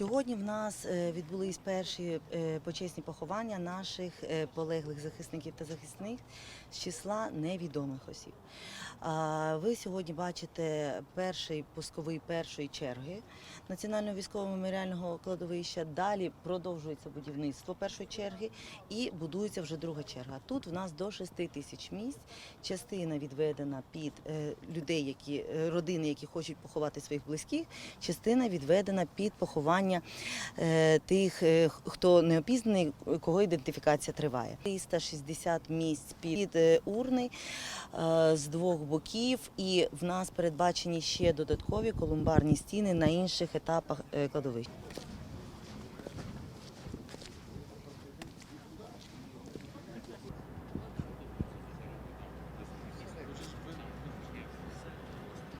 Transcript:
Сьогодні в нас е, відбулись перші е, почесні поховання наших е, полеглих захисників та захисниць з числа невідомих осіб. Ви сьогодні бачите перший пусковий першої черги Національного військового меморіального кладовища. Далі продовжується будівництво першої черги і будується вже друга черга. Тут в нас до 6 тисяч місць. Частина відведена під людей, які родини, які хочуть поховати своїх близьких. Частина відведена під поховання е, тих, е, хто не опізнаний, кого ідентифікація триває. 360 місць під е, урни з двох боків, і в нас передбачені ще додаткові колумбарні стіни на інших етапах кладовища.